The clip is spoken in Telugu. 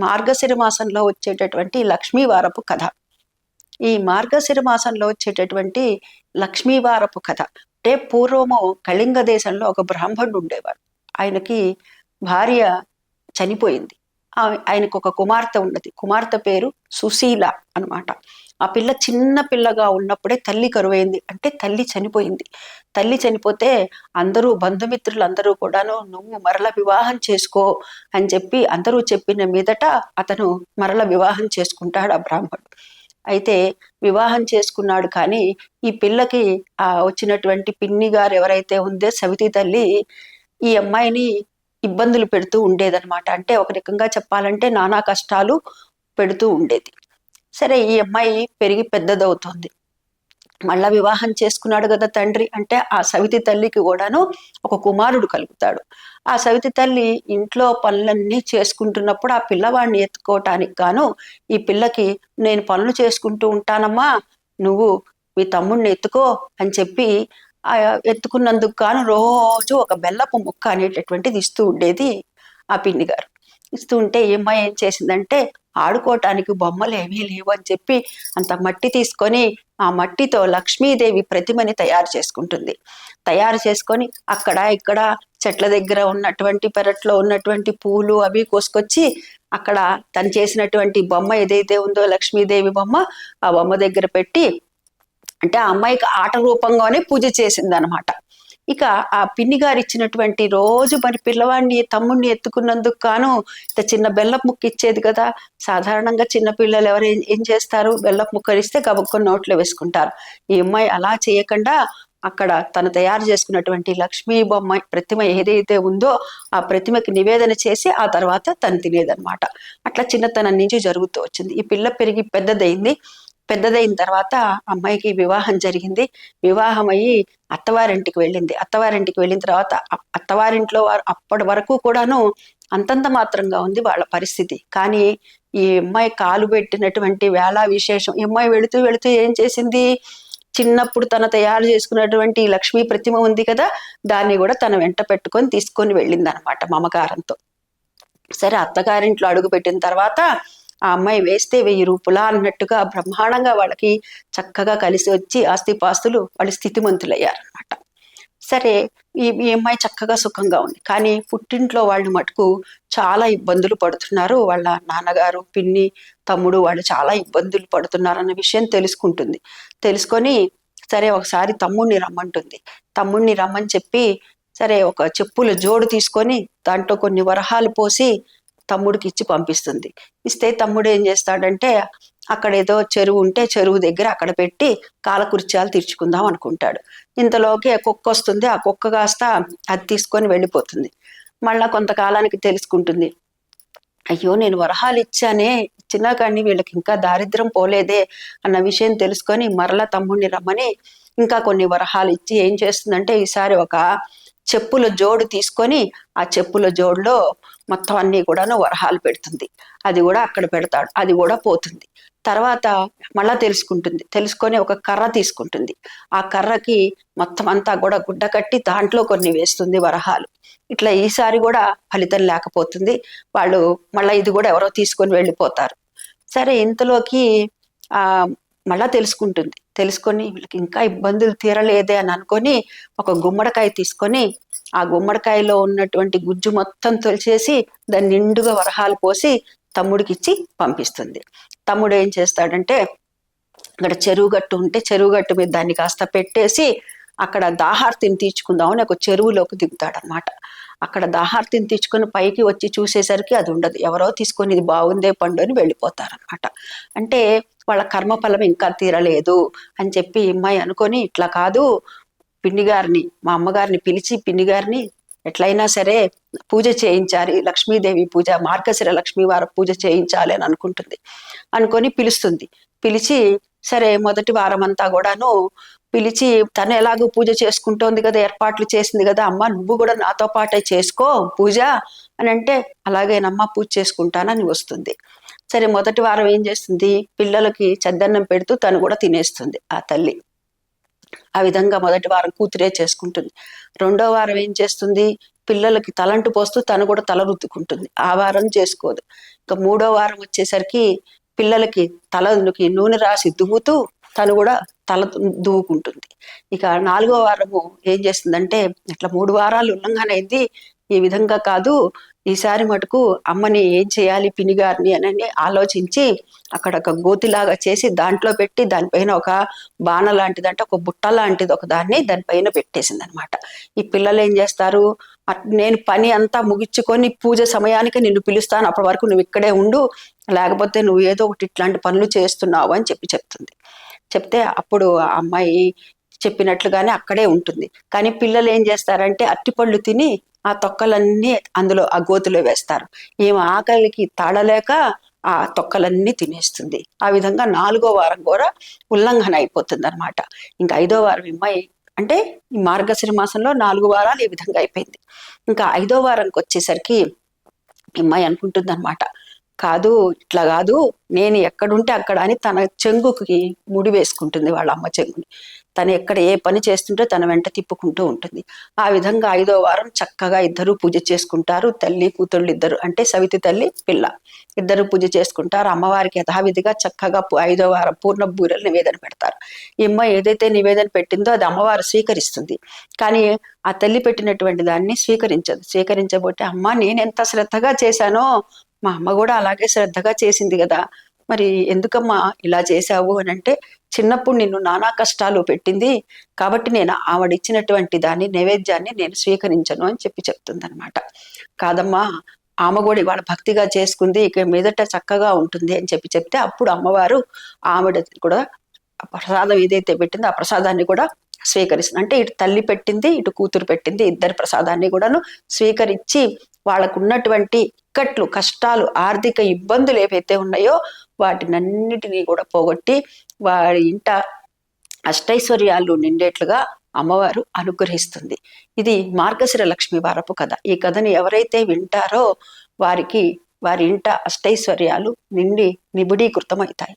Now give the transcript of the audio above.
మార్గశిర మాసంలో వచ్చేటటువంటి లక్ష్మీవారపు కథ. ఈ మార్గశిర మాసంలో వచ్చేటటువంటి లక్ష్మీవారపు కథ అంటే పూర్వము కళింగ దేశంలో ఒక బ్రాహ్మణుడు ఉండేవాడు. ఆయనకి భార్య చనిపోయింది. ఆయనకు ఒక కుమార్తె ఉన్నది. కుమార్తె పేరు సుశీల అన్నమాట. ఆ పిల్ల చిన్న పిల్లగా ఉన్నప్పుడే తల్లి కరువైంది. అంటే తల్లి చనిపోయింది. తల్లి చనిపోతే అందరూ బంధుమిత్రులు అందరూ కూడాను నువ్వు మరల వివాహం చేసుకో అని చెప్పి అందరూ చెప్పిన మీదట అతను మరల వివాహం చేసుకుంటాడు ఆ బ్రాహ్మణుడు అయితే వివాహం చేసుకున్నాడు కానీ ఈ పిల్లకి ఆ వచ్చినటువంటి పిన్ని గారు ఎవరైతే ఉందో సవితి తల్లి ఈ అమ్మాయిని ఇబ్బందులు పెడుతూ ఉండేదన్నమాట. అంటే ఒక రకంగా చెప్పాలంటే నానా కష్టాలు పెడుతూ ఉండేది. సరే ఈ అమ్మాయి పెరిగి పెద్దదవుతుంది. మళ్ళా వివాహం చేసుకున్నాడు కదా తండ్రి అంటే ఆ సవితి తల్లికి కూడాను ఒక కుమారుడు కలుగుతాడు. ఆ సవితి తల్లి ఇంట్లో పనులన్నీ చేసుకుంటున్నప్పుడు ఆ పిల్లవాడిని ఎత్తుకోవటానికి గాను ఈ పిల్లకి నేను పనులు చేసుకుంటూ ఉంటానమ్మా నువ్వు మీ తమ్ముడిని ఎత్తుకో అని చెప్పి ఆ ఎత్తుకున్నందుకు గాను రోజు ఒక బెల్లపు ముక్క అనేటటువంటిది ఇస్తూ ఉండేది ఆ పిన్ని గారు ఇస్తూ ఉంటే ఈ అమ్మాయి ఏం చేసిందంటే ఆడుకోవటానికి బొమ్మలు ఏమీ లేవు అని చెప్పి అంత మట్టి తీసుకొని ఆ మట్టితో లక్ష్మీదేవి ప్రతిమని తయారు చేసుకుంటుంది. తయారు చేసుకొని అక్కడ ఇక్కడ చెట్ల దగ్గర ఉన్నటువంటి పెరట్లో ఉన్నటువంటి పూలు అవి కోసుకొచ్చి అక్కడ తను చేసినటువంటి బొమ్మ ఏదైతే ఉందో లక్ష్మీదేవి బొమ్మ ఆ బొమ్మ దగ్గర పెట్టి అంటే ఆ అమ్మాయికి ఆట రూపంగానే పూజ చేసింది అనమాట ఇక ఆ పిన్ని గారు ఇచ్చినటువంటి రోజు మరి పిల్లవాడిని తమ్ముడిని ఎత్తుకున్నందుకు కాను ఇంత చిన్న బెల్లపు ముక్క ఇచ్చేది కదా. సాధారణంగా చిన్న పిల్లలు ఎవరు ఏం- చేస్తారు? బెల్లపు ముక్కలు ఇస్తే గబుక్కొని నోట్లో వేసుకుంటారు. ఈ అమ్మాయి అలా చేయకుండా అక్కడ తను తయారు చేసుకున్నటువంటి లక్ష్మీ బొమ్మ ప్రతిమ ఏదైతే ఉందో ఆ ప్రతిమకి నివేదన చేసి ఆ తర్వాత తను తినేదన్నమాట. అట్లా చిన్నతనం నుంచి జరుగుతూ వచ్చింది. ఈ పిల్ల పెరిగి పెద్దదైంది. పెద్దదైన తర్వాత అమ్మాయికి వివాహం జరిగింది. వివాహం అయ్యి అత్తవారింటికి వెళ్ళింది. అత్తవారింటికి వెళ్ళిన తర్వాత అత్తవారింట్లో వారు అప్పటి వరకు కూడాను అంతంత మాత్రంగా ఉంది వాళ్ళ పరిస్థితి. కానీ ఈ అమ్మాయి కాలు పెట్టినటువంటి వేళ విశేషం ఈ అమ్మాయి వెళుతూ వెళుతూ ఏం చేసింది? చిన్నప్పుడు తన తయారు చేసుకున్నటువంటి లక్ష్మీ ప్రతిమ ఉంది కదా దాన్ని కూడా తన వెంట పెట్టుకొని తీసుకొని వెళ్ళింది అనమాట మమకారంతో. సరే అత్తగారింట్లో అడుగు పెట్టిన తర్వాత ఆ అమ్మాయి వేస్తే వెయ్యి రూపులా అన్నట్టుగా బ్రహ్మాండంగా వాళ్ళకి చక్కగా కలిసి వచ్చి ఆస్తిపాస్తులు వాళ్ళు స్థితిమంతులయ్యారనమాట సరే ఈ ఈ అమ్మాయి చక్కగా సుఖంగా ఉంది. కానీ పుట్టింట్లో వాళ్ళు మటుకు చాలా ఇబ్బందులు పడుతున్నారు. వాళ్ళ నాన్నగారు పిన్ని తమ్ముడు వాళ్ళు చాలా ఇబ్బందులు పడుతున్నారు అన్న విషయం తెలుసుకుంటుంది. తెలుసుకొని సరే ఒకసారి తమ్ముడిని రమ్మంటుంది. తమ్ముడిని రమ్మని చెప్పి సరే ఒక చెప్పుల జోడు తీసుకొని దాంట్లో కొన్ని వరహాలు పోసి తమ్ముడికి ఇచ్చి పంపిస్తుంది. ఇస్తే తమ్ముడు ఏం చేస్తాడంటే అక్కడ ఏదో చెరువు ఉంటే చెరువు దగ్గర అక్కడ పెట్టి కాలకుర్చాలు తీర్చుకుందాం అనుకుంటాడు. ఇంతలోకి కుక్క వస్తుంది. ఆ కుక్క కాస్త అది తీసుకొని వెళ్ళిపోతుంది. మళ్ళా కొంతకాలానికి తెలుసుకుంటుంది. అయ్యో నేను వరహాలు ఇచ్చానే ఇచ్చినా కానీ వీళ్ళకి ఇంకా దారిద్రం పోలేదే అన్న విషయం తెలుసుకొని మరలా తమ్ముడిని రమ్మని ఇంకా కొన్ని వరహాలు ఇచ్చి ఏం చేస్తుందంటే ఈసారి ఒక చెప్పుల జోడు తీసుకొని ఆ చెప్పుల జోడులో మొత్తం అన్ని కూడాను వరహాలు పెడుతుంది. అది కూడా అక్కడ పెడతాడు. అది కూడా పోతుంది. తర్వాత మళ్ళా తెలుసుకుంటుంది. తెలుసుకొని ఒక కర్ర తీసుకుంటుంది. ఆ కర్రకి మొత్తం అంతా కూడా గుడ్డ కట్టి దాంట్లో కొన్ని వేస్తుంది వరహాలు. ఇట్లా ఈసారి కూడా ఫలితం లేకపోతుంది. వాళ్ళు మళ్ళీ ఇది కూడా ఎవరో తీసుకొని వెళ్ళిపోతారు. సరే ఇంతలోకి ఆ మళ్ళా తెలుసుకుంటుంది. తెలుసుకొని వీళ్ళకి ఇంకా ఇబ్బందులు తీరలేదే అని అనుకొని ఒక గుమ్మడికాయ తీసుకొని ఆ గుమ్మడికాయలో ఉన్నటువంటి గుజ్జు మొత్తం తొలిచేసి దాన్ని నిండుగా వరహాలు పోసి తమ్ముడికి ఇచ్చి పంపిస్తుంది. తమ్ముడు ఏం చేస్తాడంటే అక్కడ చెరువు గట్టు ఉంటే చెరువు గట్టు మీద దాన్ని కాస్త పెట్టేసి అక్కడ దాహార్తిని తీర్చుకుందామని ఒక చెరువులోకి దిగుతాడనమాట. అక్కడ దాహార్తిని తెచ్చుకొని పైకి వచ్చి చూసేసరికి అది ఉండదు. ఎవరో తీసుకొని ఇది బాగుందే పండు అని వెళ్ళిపోతారనమాట అంటే వాళ్ళ కర్మఫలం ఇంకా తీరలేదు అని చెప్పి అమ్మాయి అనుకొని ఇట్లా కాదు పిన్ని గారిని మా అమ్మగారిని పిలిచి పిన్ని గారిని ఎట్లయినా సరే పూజ చేయించాలి. లక్ష్మీదేవి పూజ మార్గశిర లక్ష్మీవార పూజ చేయించాలి అని అనుకుంటుంది. అనుకొని పిలుస్తుంది. పిలిచి సరే మొదటి వారం అంతా కూడాను పిలిచి తను ఎలాగో పూజ చేసుకుంటోంది కదా ఏర్పాట్లు చేసింది కదా అమ్మ నువ్వు కూడా నాతో పాటే చేసుకో పూజ అని అంటే అలాగేనమ్మా పూజ చేసుకుంటానని వస్తుంది. సరే మొదటి వారం ఏం చేస్తుంది? పిల్లలకి చద్దన్నం పెడుతూ తను కూడా తినేస్తుంది ఆ తల్లి. ఆ విధంగా మొదటి వారం కూతురే చేసుకుంటుంది. రెండో వారం ఏం చేస్తుంది? పిల్లలకి తలంటు పోస్తూ తను కూడా తల రుద్దుకుంటుంది. ఆ వారం చేసుకోదు. ఇంకా మూడో వారం వచ్చేసరికి పిల్లలకి తలకి నూనె రాసి దువ్వుతూ తను కూడా తల దువ్వుకుంటుంది. ఇక నాలుగో వారము ఏం చేస్తుందంటే ఇట్లా మూడు వారాలు ఉల్లంఘన అయింది ఈ విధంగా కాదు. ఈసారి మటుకు అమ్మని ఏం చేయాలి పినిగారిని అని ఆలోచించి అక్కడ ఒక గోతిలాగా చేసి దాంట్లో పెట్టి దానిపైన ఒక బాణ లాంటిది అంటే ఒక బుట్ట లాంటిది ఒక దాన్ని దానిపైన పెట్టేసింది అనమాట ఈ పిల్లలు ఏం చేస్తారు? నేను పని అంతా ముగించుకొని పూజ సమయానికి నిన్ను పిలుస్తాను. అప్పటి వరకు నువ్వు ఇక్కడే ఉండు. లేకపోతే నువ్వు ఏదో ఒకటి ఇట్లాంటి పనులు చేస్తున్నావు అని చెప్పి చెప్తుంది. చెప్తే అప్పుడు ఆ అమ్మాయి చెప్పినట్లుగానే అక్కడే ఉంటుంది. కానీ పిల్లలు ఏం చేస్తారంటే అరటిపళ్ళు తిని ఆ తొక్కలన్నీ అందులో ఆ గోతులో వేస్తారు. ఏమి ఆకలికి తాళలేక ఆ తొక్కలన్నీ తినేస్తుంది. ఆ విధంగా నాలుగో వారం కూడా ఉల్లంఘన అయిపోతుంది అనమాట ఇంకా ఐదో వారం అమ్మాయి అంటే ఈ మార్గశ్రీ మాసంలో నాలుగు వారాలు ఈ విధంగా అయిపోయింది. ఇంకా ఐదో వారంకి వచ్చేసరికి అమ్మాయి అనుకుంటుంది అనమాట కాదు ఇట్లా కాదు. నేను ఎక్కడుంటే అక్కడ అని తన చెంగుకి ముడి వేసుకుంటుంది వాళ్ళ అమ్మ చెంగుని. తను ఎక్కడ ఏ పని చేస్తుంటే తన వెంట తిప్పుకుంటూ ఉంటుంది. ఆ విధంగా ఐదో వారం చక్కగా ఇద్దరు పూజ చేసుకుంటారు. తల్లి కూతుళ్ళు ఇద్దరు అంటే సవితి తల్లి పిల్ల. ఇద్దరు పూజ చేసుకుంటారు. అమ్మవారికి యథావిధిగా చక్కగా ఐదో వారం పూర్ణ బూరెలు నివేదన పెడతారు. ఇమ్మ ఏదైతే నివేదన పెట్టిందో అది అమ్మవారు స్వీకరిస్తుంది. కానీ ఆ తల్లి పెట్టినటువంటి దాన్ని స్వీకరించదు. స్వీకరించబోతే అమ్మ నేను ఎంత శ్రద్ధగా చేశానో మా అమ్మ కూడా అలాగే శ్రద్ధగా చేసింది కదా. మరి ఎందుకమ్మా ఇలా చేశావు అని అంటే చిన్నప్పుడు నిన్ను నానా కష్టాలు పెట్టింది కాబట్టి నేను ఆవిడ ఇచ్చినటువంటి దాన్ని నైవేద్యాన్ని నేను స్వీకరించను అని చెప్పి చెప్తుందనమాట కాదమ్మా ఆమె కూడా ఇవాళ భక్తిగా చేసుకుంది ఇక మీదట చక్కగా ఉంటుంది అని చెప్పి చెప్తే అప్పుడు అమ్మవారు ఆవిడ కూడా ప్రసాదం ఏదైతే పెట్టిందో ఆ ప్రసాదాన్ని కూడా స్వీకరిస్తుంది. అంటే ఇటు తల్లి పెట్టింది ఇటు కూతురు పెట్టింది ఇద్దరి ప్రసాదాన్ని కూడాను స్వీకరించి వాళ్ళకు ఉన్నటువంటి ఇక్కట్లు కష్టాలు ఆర్థిక ఇబ్బందులు ఏవైతే ఉన్నాయో వాటినన్నిటినీ కూడా పోగొట్టి వారి ఇంట అష్టైశ్వర్యాలు నిండేట్లుగా అమ్మవారు అనుగ్రహిస్తుంది. ఇది మార్గశిర లక్ష్మి వారపు కథ. ఈ కథని ఎవరైతే వింటారో వారికి వారి ఇంట అష్టైశ్వర్యాలు నిండి నిబుడీకృతమవుతాయి.